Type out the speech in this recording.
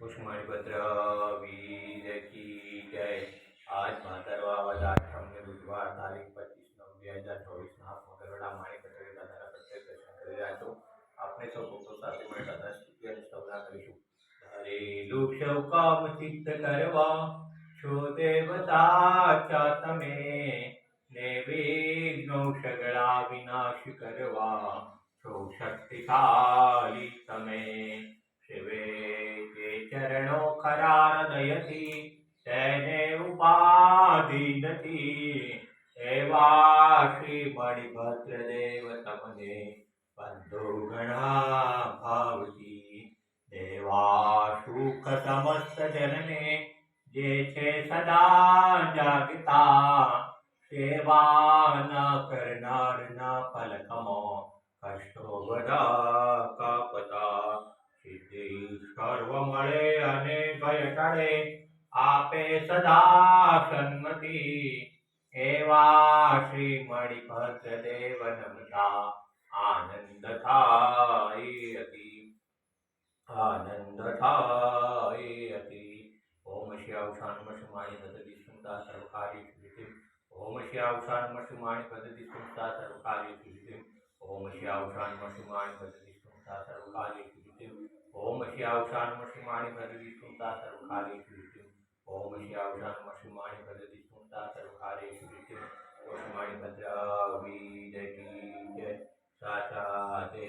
પુષ્મણિપત્ર વીર કી જય આજ ભાદરવા આઠમને બુધવાર તારીખ પચીસ નવ બે હજાર ચોવીસના આપ મકરવડા માણી પટેલ દાદાના પ્રત્યેક દર્શન કરી રહ્યા છો આપણે સૌ ભક્તો સાથે મળી દાદા સ્તુતિ અને સ્તવના કરીશું ધરેલું સૌ કામ સિદ્ધ કરવા છો દેવતા ચા તમે ને વિઘ્નો સગળા વિનાશ કરવા છો શક્તિશાળી તમે ચરણો ખરા હૃદયથી તેને ઉપાધિ નથી એવા શ્રી મણિભદ્ર દેવ તમને બંધુ ઘણા ભાવથી દેવા સુખ સમસ્ત જનને જે છે સદા જાગતા સેવા ન કરનારના પલકમો કષ્ટો બધા અને ભય ટળે આપે સદા સન્મતિ. એવા શ્રી મણિભદ્ર દેવ નમતા આનંદ થાય હતી આનંદ થાય હતી ઓમ શ્યાવશાન મશુમાણી પદ્ધતિ સુમતા સર્વકારી વિધિ ઓમ શ્યાવશાન મશુમાણી પદ્ધતિ સુમતા સર્વકારી વિધિ ઓમ શ્યાવશાન મશુમાણી પદ્ધતિ સુમતા श्यावशान्मसुमाणि भजति स्फुटा सर्वकारेषु ऋतिम् ॐ श्यावशान्मसुमाणि भजति स्फुटा सर्वकारेषु ऋतिम् वसुमाणि भद्रावीडकी च सा ते